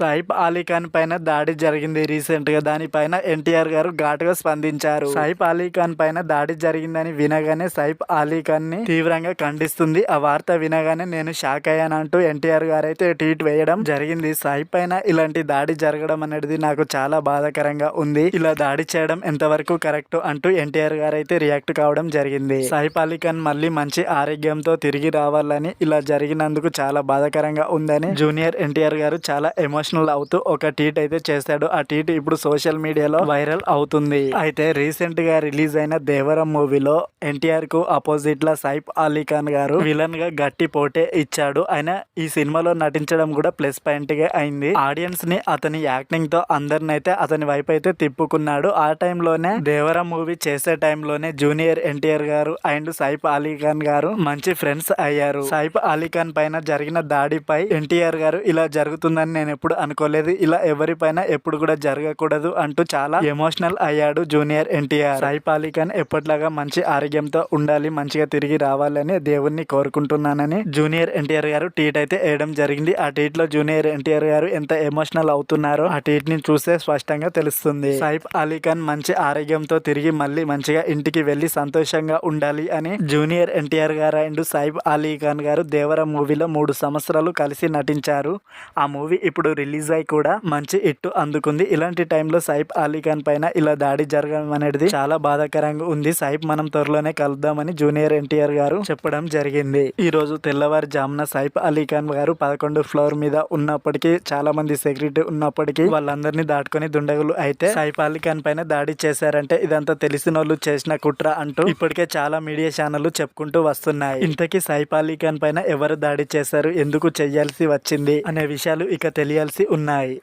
సైఫ్ అలీ ఖాన్ పైన దాడి జరిగింది రీసెంట్గా దానిపైన ఎన్టీఆర్ గారు ఘాటుగా స్పందించారు. సైఫ్ అలీ ఖాన్ పైన దాడి జరిగిందని వినగానే సైబ్ అలీ ఖాన్ని తీవ్రంగా ఖండిస్తుంది. ఆ వార్త వినగానే నేను షాక్ అయ్యానంటూ ఎన్టీఆర్ గారు అయితే ట్వీట్ వేయడం జరిగింది. సైఫ్ పైన ఇలాంటి దాడి జరగడం అనేది నాకు చాలా బాధాకరంగా ఉంది. ఇలా దాడి చేయడం ఎంతవరకు కరెక్ట్ అంటూ ఎన్టీఆర్ గారు అయితే రియాక్ట్ కావడం జరిగింది. సైఫ్ అలీ ఖాన్ మళ్ళీ మంచి ఆరోగ్యంతో తిరిగి రావాలని ఇలా జరిగినందుకు చాలా బాధాకరంగా ఉందని జూనియర్ ఎన్టీఆర్ గారు చాలా ఎమోషనల్ అవుతూ ఒక ట్వీట్ అయితే చేశాడు. ఆ ట్వీట్ ఇప్పుడు సోషల్ మీడియాలో వైరల్ అవుతుంది. అయితే రీసెంట్గా రిలీజ్ అయిన దేవరం మూవీలో ఎన్టీఆర్కు అపోజిట్ లా సైఫ్ అలీ ఖాన్ గారు విలన్గా గట్టి పోటే ఇచ్చాడు. ఆయన ఈ సినిమాలో నటించడం కూడా ప్లస్ పాయింట్గా అయింది. ఆడియన్స్ని అతని యాక్టింగ్తో అందరిని అయితే అతని వైపు అయితే తిప్పుకున్నాడు. ఆ టైంలోనే దేవరం మూవీ చేసే టైంలోనే జూనియర్ ఎన్టీఆర్ గారు అండ్ సైఫ్ అలీ ఖాన్ గారు మంచి ఫ్రెండ్స్ అయ్యారు. సైఫ్ అలీ ఖాన్ పైన జరిగిన దాడిపై ఎన్టీఆర్ గారు ఇలా జరుగుతుందని నేను ఎప్పుడు అనుకోలేదు. ఇలా ఎవరిపైన ఎప్పుడు కూడా జరగకూడదు అంటూ చాలా ఎమోషనల్ అయ్యాడు జూనియర్ ఎన్టీఆర్. సైఫ్ అలీ ఖాన్ ఎప్పటిలాగా మంచి ఆరోగ్యంతో ఉండాలి మంచిగా తిరిగి రావాలని దేవుణ్ణి కోరుకుంటున్నానని జూనియర్ ఎన్టీఆర్ గారు ట్వీట్ అయితే వేయడం జరిగింది. ఆ ట్వీట్లో జూనియర్ ఎన్టీఆర్ గారు ఎంత ఎమోషనల్ అవుతున్నారో ఆ ట్వీట్ని చూస్తే స్పష్టంగా తెలుస్తుంది. సైఫ్ అలీ ఖాన్ మంచి ఆరోగ్యంతో తిరిగి మళ్ళీ మంచిగా ఇంటికి వెళ్ళి సంతోషంగా ఉండాలి అని జూనియర్ ఎన్టీఆర్ గారు అండ్ సైఫ్ అలీ ఖాన్ గారు దేవర మూవీలో మూడు సంవత్సరాలు కలిసి నటించారు. ఆ మూవీ ఇప్పుడు రిలీజ్ అయి కూడా మంచి హిట్ అందుకుంది. ఇలాంటి టైంలో సైఫ్ అలీఖాన్ పైన ఇలా దాడి జరగడం అనేది చాలా బాధాకరంగా ఉంది. సైఫ్ మనం త్వరలోనే కలుద్దామని జూనియర్ ఎన్టీఆర్ గారు చెప్పడం జరిగింది. ఈ రోజు తెల్లవారుజామున సైఫ్ అలీ ఖాన్ గారు పదకొండు ఫ్లోర్ మీద ఉన్నప్పటికీ చాలా మంది సెక్యూరిటీ ఉన్నప్పటికీ వాళ్ళందరినీ దాటుకొని దుండగులు అయితే సైఫ్ అలీఖాన్ పైన దాడి చేశారంటే ఇదంతా తెలిసిన వాళ్ళు చేసిన కుట్ర అంటూ ఇప్పటికే చాలా మీడియా ఛానళ్ళు చెప్పుకుంటూ వస్తున్నాయి. ఇంతకీ సైఫ్ అలీఖాన్ పైన ఎవరు దాడి చేశారు? ఎందుకు చెయ్యాల్సి వచ్చింది? అనే విషయాలు ఇక తెలియాల్సి ఉన్నాయి.